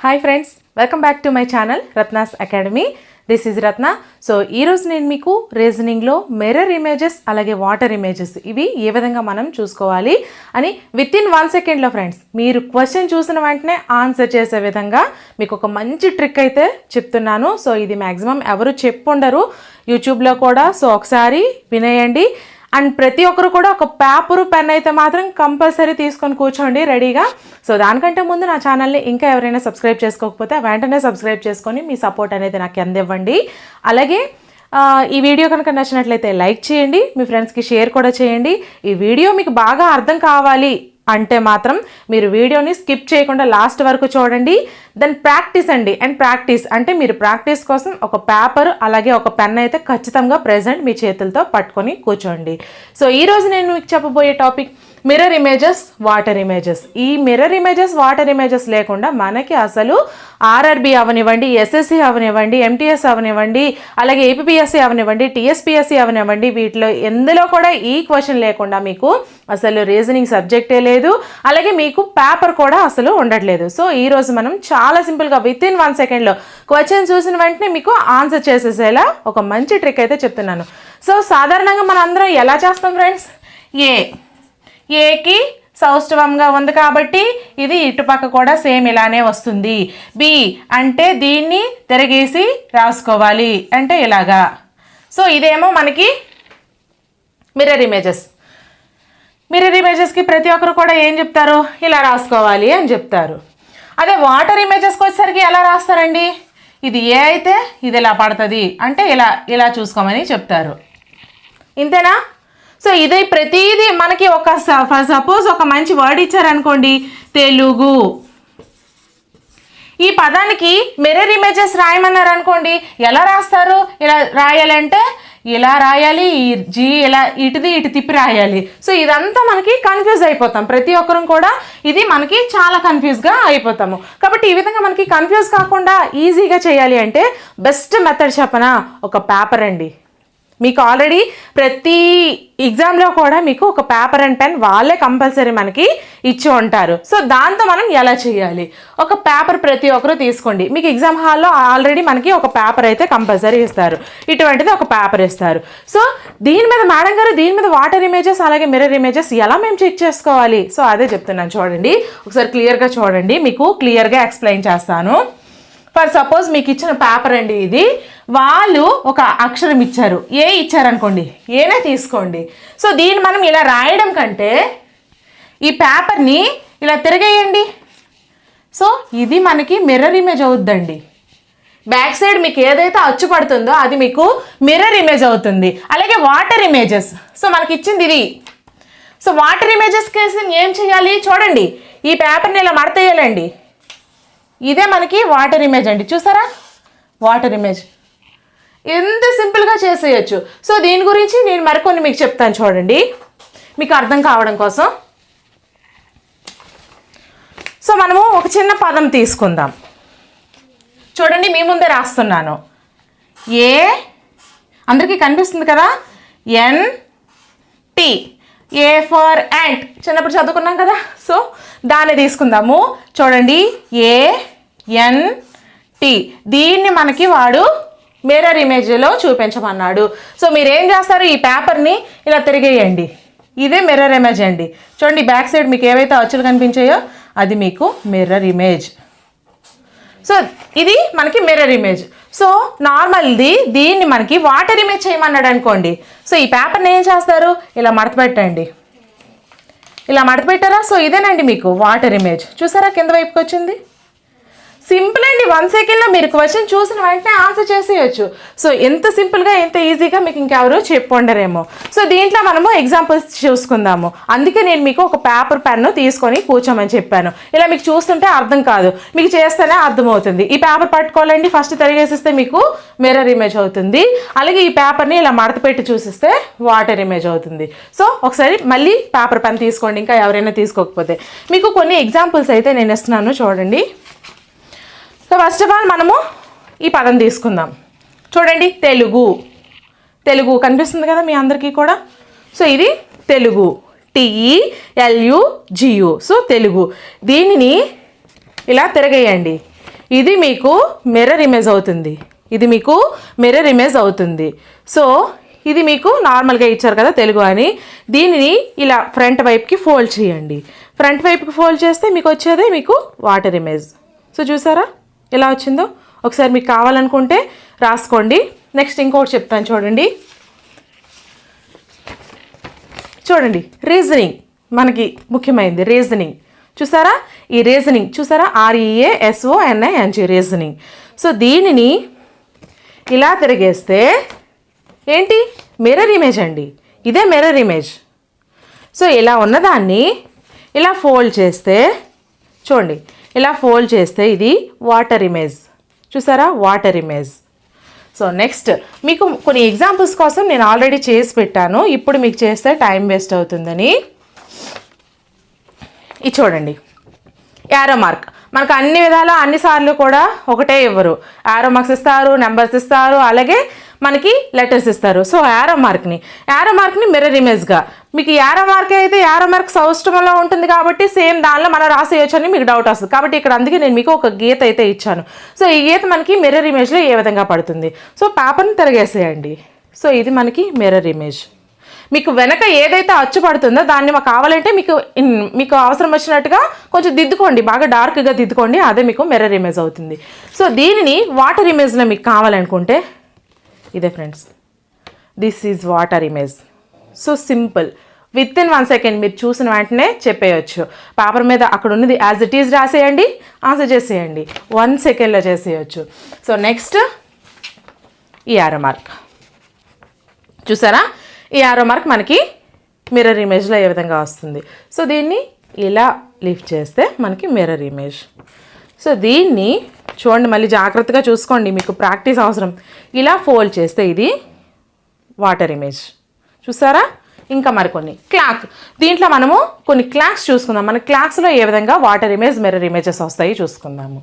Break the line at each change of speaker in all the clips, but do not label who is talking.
Hi friends welcome back to my channel Ratnas academy this is Ratna so ఈరోజు నేను మీకు రీజనింగ్లో mirror images అలాగే వాటర్ ఇమేజెస్ ఇవి ఏ విధంగా మనం చూసుకోవాలి అని విత్ ఇన్ వన్ సెకండ్లో ఫ్రెండ్స్ మీరు క్వశ్చన్ చూసిన వెంటనే ఆన్సర్ చేసే విధంగా మీకు ఒక మంచి ట్రిక్ అయితే చెప్తున్నాను. సో ఇది మ్యాక్సిమం ఎవరు చెప్పుండరు. యూట్యూబ్లో కూడా సో ఒకసారి వినేయండి. అండ్ ప్రతి ఒక్కరు కూడా ఒక పేపరు పెన్ అయితే మాత్రం కంపల్సరీ తీసుకొని కూర్చోండి రెడీగా. సో దానికంటే ముందు నా ఛానల్ని ఇంకా ఎవరైనా సబ్స్క్రైబ్ చేసుకోకపోతే వెంటనే సబ్స్క్రైబ్ చేసుకొని మీ సపోర్ట్ అనేది నాకు అందివ్వండి. అలాగే ఈ వీడియో కనుక నచ్చినట్లయితే లైక్ చేయండి మీ ఫ్రెండ్స్కి షేర్ కూడా చేయండి. ఈ వీడియో మీకు బాగా అర్థం కావాలి అంటే మాత్రం మీరు వీడియోని స్కిప్ చేయకుండా లాస్ట్ వరకు చూడండి. దెన్ ప్రాక్టీస్ అండి. అండ్ ప్రాక్టీస్ అంటే మీరు ప్రాక్టీస్ కోసం ఒక పేపర్ అలాగే ఒక పెన్ అయితే ఖచ్చితంగా ప్రజెంట్ మీ చేతులతో పట్టుకొని కూర్చోండి. సో ఈరోజు నేను మీకు చెప్పబోయే topic mirror images water images ఈ మిర్రర్ ఇమేజెస్ వాటర్ ఇమేజెస్ లేకుండా మనకి అసలు ఆర్ఆర్బి అవనివ్వండి ఎస్ఎస్సి అవనివ్వండి ఎంటీఎస్ అవనివ్వండి అలాగే ఏపీఎస్సి అవనివ్వండి టీఎస్పిఎస్సి అవనివ్వండి వీటిలో ఎందులో కూడా ఈ క్వశ్చన్ లేకుండా మీకు అసలు రీజనింగ్ సబ్జెక్టే లేదు. అలాగే మీకు పేపర్ కూడా అసలు ఉండట్లేదు. సో ఈరోజు మనం చాలా సింపుల్గా విత్ ఇన్ వన్ సెకండ్లో క్వశ్చన్ చూసిన వెంటనే మీకు ఆన్సర్ చేసేసేలా ఒక మంచి ట్రిక్ అయితే చెప్తున్నాను. సో సాధారణంగా మనం అందరం ఎలా చేస్తాం ఫ్రెండ్స్? ఏ ఏకి సౌష్ఠవంగా ఉంది కాబట్టి ఇది ఇటుపక్క కూడా సేమ్ ఇలానే వస్తుంది. బి అంటే దీన్ని తిరగేసి రాసుకోవాలి. అంటే ఇలాగా. సో ఇదేమో మనకి మిర్రర్ ఇమేజెస్ మిర్రర్ ఇమేజెస్కి ప్రతి ఒక్కరు కూడా ఏం చెప్తారు? ఇలా రాసుకోవాలి అని చెప్తారు. అదే వాటర్ ఇమేజెస్కి వచ్చేసరికి ఎలా రాస్తారండి? ఇది ఏ అయితే ఇది ఇలా పడుతుంది. అంటే ఇలా ఇలా చూసుకోమని చెప్తారు. ఇంతేనా? సో ఇది ప్రతిదీ మనకి ఒక సపోజ్ ఒక మంచి వర్డ్ ఇచ్చారనుకోండి తెలుగు. ఈ పదానికి మిర్రర్ ఇమేజెస్ రాయమన్నారు అనుకోండి ఎలా రాస్తారు? ఇలా రాయాలంటే ఇలా రాయాలి ఈ జీ ఇలా ఇటుది ఇటు తిప్పి రాయాలి. సో ఇదంతా మనకి కన్ఫ్యూజ్ అయిపోతాం. ప్రతి ఒక్కరం కూడా ఇది మనకి చాలా కన్ఫ్యూజ్గా అయిపోతాము. కాబట్టి ఈ విధంగా మనకి కన్ఫ్యూజ్ కాకుండా ఈజీగా చేయాలి అంటే బెస్ట్ మెథడ్ చెప్పనా? ఒక పేపర్ అండి. మీకు ఆల్రెడీ ప్రతి ఎగ్జామ్లో కూడా మీకు ఒక పేపర్ అండ్ పెన్ వాళ్ళే కంపల్సరీ మనకి ఇచ్చి ఉంటారు. సో దాంతో మనం ఎలా చేయాలి? ఒక పేపర్ ప్రతి ఒక్కరు తీసుకోండి. మీకు ఎగ్జామ్ హాల్లో ఆల్రెడీ మనకి ఒక పేపర్ అయితే కంపల్సరీ ఇస్తారు. ఇటువంటిది ఒక పేపర్ ఇస్తారు. సో దీని మీద మేడం గారు దీని మీద వాటర్ ఇమేజెస్ అలాగే మిర్రర్ ఇమేజెస్ ఎలా మేము చెక్ చేసుకోవాలి? సో అదే చెప్తున్నాను చూడండి. ఒకసారి క్లియర్గా చూడండి. మీకు క్లియర్గా ఎక్స్ప్లెయిన్ చేస్తాను. ఫర్ సపోజ్ మీకు ఇచ్చిన పేపర్ అండి ఇది. వాళ్ళు ఒక అక్షరం ఇచ్చారు. ఏ ఇచ్చారనుకోండి ఏనే తీసుకోండి. సో దీన్ని మనం ఇలా రాయడం కంటే ఈ పేపర్ని ఇలా తిరగేయండి. సో ఇది మనకి మిర్రర్ ఇమేజ్ అవుద్దండి. బ్యాక్ సైడ్ మీకు ఏదైతే అచ్చు పడుతుందో అది మీకు మిర్రర్ ఇమేజ్ అవుతుంది. అలాగే వాటర్ ఇమేజెస్ సో మనకి ఇచ్చింది ఇది. సో వాటర్ ఇమేజెస్ కేసు ఏం చేయాలి? చూడండి. ఈ పేపర్ని ఇలా మడతేయాలండి ఇదే మనకి వాటర్ ఇమేజ్ అండి. చూసారా? వాటర్ ఇమేజ్ ఎంత సింపుల్గా చేసేయచ్చు. సో దీని గురించి నేను మరికొన్ని మీకు చెప్తాను చూడండి. మీకు అర్థం కావడం కోసం. సో మనము ఒక చిన్న పదం తీసుకుందాం. చూడండి మీ ముందే రాస్తున్నాను. ఏ? అందరికీ కనిపిస్తుంది కదా? N T. A for ant చిన్నప్పుడు చదువుకున్నాం కదా? సో దాన్ని తీసుకుందాము. చూడండి. A N T. దీన్ని మనకి వాడు మిర్రర్ ఇమేజ్లో చూపించమన్నాడు. సో మీరు ఏం చేస్తారు? ఈ పేపర్ని ఇలా తిరిగేయండి. ఇదే మిర్రర్ ఇమేజ్ అండి. చూడండి బ్యాక్ సైడ్ మీకు ఏవైతే అచ్చులు కనిపించాయో అది మీకు మిర్రర్ ఇమేజ్ సో ఇది మనకి మిర్రర్ ఇమేజ్ సో నార్మల్ది దీన్ని మనకి వాటర్ ఇమేజ్ చేయమన్నాడు అనుకోండి. సో ఈ పేపర్ని ఏం చేస్తారు? ఇలా మడత పెట్టండి. ఇలా మడత పెట్టారా? సో ఇదేనండి మీకు వాటర్ ఇమేజ్ చూసారా కింద వైపుకి వచ్చింది? సింపుల్ అండి. వన్ సెకండ్లో మీరు క్వశ్చన్ చూసిన వెంటనే ఆన్సర్ చేసేయచ్చు. సో ఎంత సింపుల్గా ఎంత ఈజీగా మీకు ఇంకెవరు చెప్పుండరేమో. సో దీంట్లో మనము ఎగ్జాంపుల్స్ చూసుకుందాము. అందుకే నేను మీకు ఒక పేపర్ పెన్ను తీసుకొని కూర్చోమని చెప్పాను. ఇలా మీకు చూస్తుంటే అర్థం కాదు. మీకు చేస్తేనే అర్థమవుతుంది. ఈ పేపర్ పట్టుకోవాలండి. ఫస్ట్ తిరిగేసిస్తే మీకు మిర్రర్ ఇమేజ్ అవుతుంది. అలాగే ఈ పేపర్ని ఇలా మడత పెట్టి చూసిస్తే వాటర్ ఇమేజ్ అవుతుంది. సో ఒకసారి మళ్ళీ పేపర్ పెన్ తీసుకోండి. ఇంకా ఎవరైనా తీసుకోకపోతే. మీకు కొన్ని ఎగ్జాంపుల్స్ అయితే నేను ఇస్తున్నాను చూడండి. సో ఫస్ట్ ఆఫ్ ఆల్ మనము ఈ పదం తీసుకుందాం. చూడండి తెలుగు. తెలుగు కనిపిస్తుంది కదా మీ అందరికీ కూడా? సో ఇది Telugu. T E L U G U so Telugu. దీనిని ఇలా తిరగేయండి. ఇది మీకు మిర్రర్ ఇమేజ్ అవుతుంది. ఇది మీకు మిర్రర్ ఇమేజ్ అవుతుంది. సో ఇది మీకు నార్మల్గా ఇచ్చారు కదా తెలుగు అని. దీనిని ఇలా ఫ్రంట్ వైపుకి ఫోల్డ్ చేయండి. ఫ్రంట్ వైపుకి ఫోల్డ్ చేస్తే మీకు వచ్చేదే మీకు వాటర్ ఇమేజ్ సో చూసారా? ఎలా వచ్చిందో? ఒకసారి మీకు కావాలనుకుంటే రాసుకోండి. నెక్స్ట్ ఇంకోటి చెప్తాను చూడండి. చూడండి రీజనింగ్ మనకి ముఖ్యమైనది రీజనింగ్ చూసారా? ఈ రీజనింగ్ చూసారా? R E A S O N I reasoning so దీనిని ఇలా తిరిగేస్తే ఏంటి? మిర్రర్ ఇమేజ్ అండి. ఇదే మిర్రర్ ఇమేజ్ సో ఇలా ఉన్నదాన్ని ఇలా ఫోల్డ్ చేస్తే చూడండి ఇలా ఫోల్డ్ చేస్తే ఇది వాటర్ ఇమేజ్. చూసారా? Water image. సో నెక్స్ట్ మీకు కొన్ని ఎగ్జాంపుల్స్ కోసం నేను ఆల్రెడీ చేసి పెట్టాను. ఇప్పుడు మీకు చేస్తే టైం వేస్ట్ అవుతుందని. ఇది చూడండి. Arrow mark. మనకు అన్ని విధాలా అన్నిసార్లు కూడా ఒకటే ఇవ్వరు. యారో మార్క్స్ ఇస్తారు నెంబర్స్ ఇస్తారు అలాగే మనకి లెటర్స్ ఇస్తారు. సో యారో మార్క్ని యారో మార్క్ని మిర్రర్ ఇమేజ్గా మీకు యారో మార్క్ అయితే యారో మార్క్ సౌష్టమంలో ఉంటుంది కాబట్టి సేమ్ దానిలో మనం రాసేయచ్చు అని మీకు డౌట్ వస్తుంది. కాబట్టి ఇక్కడ అందుకే నేను మీకు ఒక గీత అయితే ఇచ్చాను. సో ఈ గీత మనకి మిర్రర్ ఇమేజ్లో ఏ విధంగా పడుతుంది? సో పేపర్ని తిరగేసేయండి. సో ఇది మనకి మిర్రర్ ఇమేజ్ మీకు వెనక ఏదైతే అచ్చు పడుతుందో దాన్ని మాకు కావాలంటే మీకు ఇన్- మీకు అవసరం వచ్చినట్టుగా కొంచెం దిద్దుకోండి. బాగా డార్క్గా దిద్దుకోండి. అదే మీకు మిర్రర్ ఇమేజ్ అవుతుంది. సో దీనిని వాటర్ ఇమేజ్లో మీకు కావాలనుకుంటే ఇదే friends this is water image so simple within one second మీరు చూసిన వెంటనే చెప్పేయచ్చు. పేపర్ మీద అక్కడ ఉన్నది యాజ్ ఇట్ ఈజ్ రాసేయండి ఆన్సర్ చేసేయండి. వన్ సెకండ్లో చేసేయచ్చు. సో నెక్స్ట్ ఈ ఆరో మార్క్ చూసారా? ఈ ఆరో మార్క్ మనకి మిర్రర్ ఇమేజ్లో ఏ విధంగా వస్తుంది? సో దీన్ని ఇలా లిఫ్ట్ చేస్తే మనకి మిర్రర్ ఇమేజ్ సో దీన్ని చూడండి మళ్ళీ జాగ్రత్తగా చూసుకోండి మీకు ప్రాక్టీస్ అవసరం. ఇలా ఫోల్డ్ చేస్తే ఇది వాటర్ ఇమేజ్ చూసారా? ఇంకా మరికొన్ని. క్లాక్ దీంట్లో మనము కొన్ని క్లాక్స్ చూసుకుందాం. మన క్లాక్స్లో ఏ విధంగా వాటర్ ఇమేజ్ మిర్రర్ ఇమేజెస్ వస్తాయి చూసుకుందాము.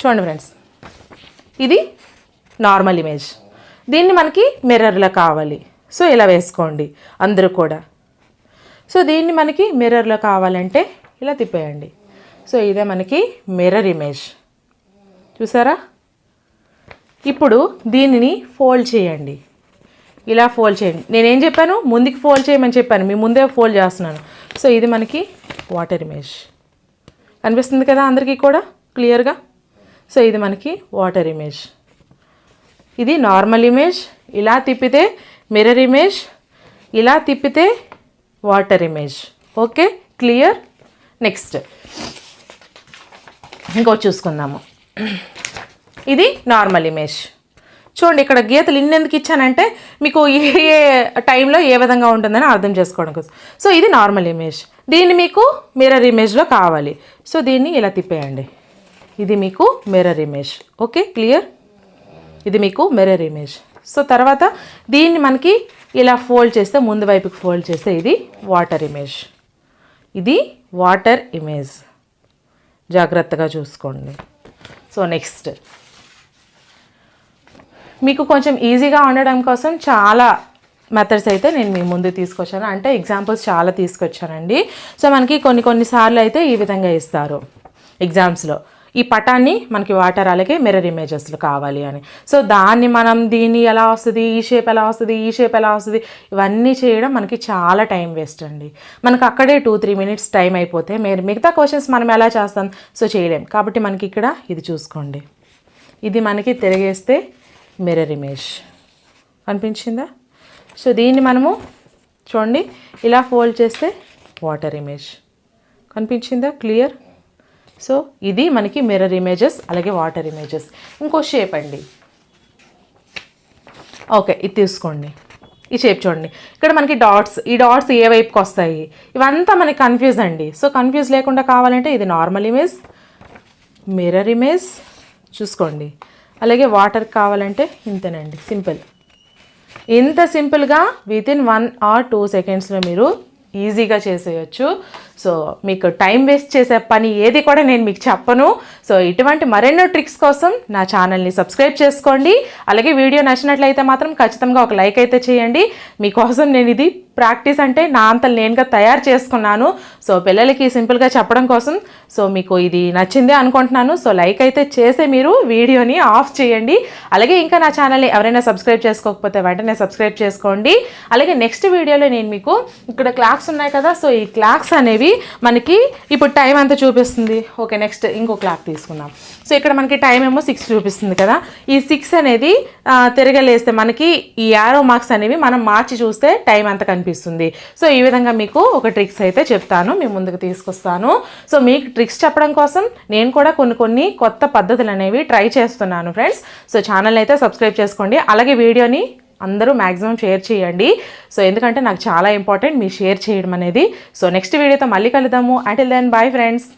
చూడండి ఫ్రెండ్స్ ఇది నార్మల్ ఇమేజ్ దీన్ని మనకి మిర్రర్లో కావాలి. సో ఇలా వేసుకోండి అందరూ కూడా. సో దీన్ని మనకి మిర్రర్లో కావాలంటే ఇలా తిప్పేయండి. సో ఇదే మనకి మిర్రర్ ఇమేజ్ చూసారా? ఇప్పుడు దీనిని ఫోల్డ్ చేయండి. ఇలా ఫోల్డ్ చేయండి. నేనేం చెప్పాను? ముందుకు ఫోల్డ్ చేయమని చెప్పాను. మీ ముందే ఫోల్డ్ చేస్తున్నాను. సో ఇది మనకి వాటర్ ఇమేజ్ కనిపిస్తుంది కదా అందరికీ కూడా? క్లియర్గా సో ఇది మనకి వాటర్ ఇమేజ్ ఇది నార్మల్ ఇమేజ్ ఇలా తిప్పితే మిర్రర్ ఇమేజ్ ఇలా తిప్పితే water image okay clear next ఇంకో చూసుకుందాము. ఇది నార్మల్ ఇమేజ్ చూడండి ఇక్కడ గీతలు ఇన్నెందుకు ఇచ్చానంటే మీకు ఏ ఏ టైంలో ఏ విధంగా ఉంటుందని అర్థం చేసుకోవడం కోసం. సో ఇది నార్మల్ ఇమేజ్ దీన్ని మీకు మిర్రర్ ఇమేజ్లో కావాలి. సో దీన్ని ఇలా తిప్పేయండి. ఇది మీకు మిర్రర్ ఇమేజ్ ఓకే క్లియర్ ఇది మీకు మిర్రర్ ఇమేజ్ సో తర్వాత దీన్ని మనకి ఇలా ఫోల్డ్ చేస్తే ముందు వైపుకి ఫోల్డ్ చేస్తే ఇది వాటర్ ఇమేజ్ ఇది వాటర్ ఇమేజ్ జాగ్రత్తగా చూసుకోండి. సో నెక్స్ట్ మీకు కొంచెం ఈజీగా ఉండడం కోసం చాలా మెథడ్స్ అయితే నేను మీ ముందు తీసుకొచ్చాను. అంటే ఎగ్జాంపుల్స్ చాలా తీసుకొచ్చానండి. సో మనకి కొన్ని కొన్నిసార్లు అయితే ఈ విధంగా ఇస్తారు. ఎగ్జామ్స్లో ఈ పటాన్ని మనకి వాటర్ అలాగే మిర్రర్ ఇమేజెస్లు కావాలి అని. సో దాన్ని మనం దీన్ని ఎలా వస్తుంది? ఈ షేప్ ఎలా వస్తుంది? ఈ షేప్ ఎలా వస్తుంది? ఇవన్నీ చేయడం మనకి చాలా టైం వేస్ట్ అండి. మనకు అక్కడే టూ త్రీ మినిట్స్ టైం అయిపోతే మీరు మిగతా క్వశ్చన్స్ మనం ఎలా చేస్తాం? సో చేయలేం. కాబట్టి మనకి ఇక్కడ ఇది చూసుకోండి. ఇది మనకి తిరిగేస్తే మిర్రర్ ఇమేజ్ అనిపించిందా సో దీన్ని మనము చూడండి. ఇలా ఫోల్డ్ చేస్తే వాటర్ ఇమేజ్ కనిపించిందా? క్లియర్ సో ఇది మనకి మిర్రర్ ఇమేజెస్ అలాగే వాటర్ ఇమేజెస్ ఇంకో షేప్ అండి. ఓకే ఇది తీసుకోండి. ఈ షేప్ చూడండి. ఇక్కడ మనకి డాట్స్ ఈ డాట్స్ ఏ వైపుకి వస్తాయి? ఇవంతా మనకి కన్ఫ్యూజ్ అండి. సో కన్ఫ్యూజ్ లేకుండా కావాలంటే ఇది నార్మల్ ఇమేజ్ మిర్రర్ ఇమేజ్ చూసుకోండి. అలాగే వాటర్ కావాలంటే ఇంతేనండి సింపుల్ ఇంత సింపుల్గా within one or two సెకండ్స్లో మీరు ఈజీగా చేసేయచ్చు. సో మీకు టైం వేస్ట్ చేసే పని ఏది కూడా నేను మీకు చెప్పను. సో ఇటువంటి మరెన్నో ట్రిక్స్ కోసం నా ఛానల్ని సబ్స్క్రైబ్ చేసుకోండి. అలాగే వీడియో నచ్చినట్లయితే మాత్రం ఖచ్చితంగా ఒక లైక్ అయితే చేయండి. మీకోసం నేను ఇది ప్రాక్టీస్ అంటే నా అంత నేనుగా తయారు చేసుకున్నాను. సో పిల్లలకి సింపుల్గా చెప్పడం కోసం సో మీకు ఇది నచ్చిందే అనుకుంటున్నాను. సో లైక్ అయితే చేసే మీరు వీడియోని ఆఫ్ చేయండి. అలాగే ఇంకా నా ఛానల్ని ఎవరైనా సబ్స్క్రైబ్ చేసుకోకపోతే వెంటనే సబ్స్క్రైబ్ చేసుకోండి. అలాగే నెక్స్ట్ వీడియోలో నేను మీకు ఇక్కడ క్లాక్స్ ఉన్నాయి కదా సో ఈ క్లాక్స్ అనేవి మనకి ఇప్పుడు టైం ఎంత చూపిస్తుంది? ఓకే నెక్స్ట్ ఇంకో క్లాక్ తీసుకుందాం. సో ఇక్కడ మనకి టైం ఏమో సిక్స్ చూపిస్తుంది కదా. ఈ సిక్స్ అనేది తిరగలేస్తే మనకి ఈ యారో మార్క్స్ అనేవి మనం మార్చి చూస్తే టైం అంత కనిపిస్తుంది. సో ఈ విధంగా మీకు ఒక ట్రిక్స్ అయితే చెప్తాను. మీ ముందుకు తీసుకొస్తాను. సో మీకు ట్రిక్స్ చెప్పడం కోసం నేను కూడా కొన్ని కొన్ని కొత్త పద్ధతులు అనేవి ట్రై చేస్తున్నాను ఫ్రెండ్స్ సో ఛానల్ అయితే సబ్స్క్రైబ్ చేసుకోండి. అలాగే వీడియోని అందరూ మ్యాక్సిమం షేర్ చేయండి. సో ఎందుకంటే నాకు చాలా ఇంపార్టెంట్ మీ షేర్ చేయడం అనేది. సో నెక్స్ట్ వీడియోతో మళ్ళీ కలుద్దాము. Until then bye friends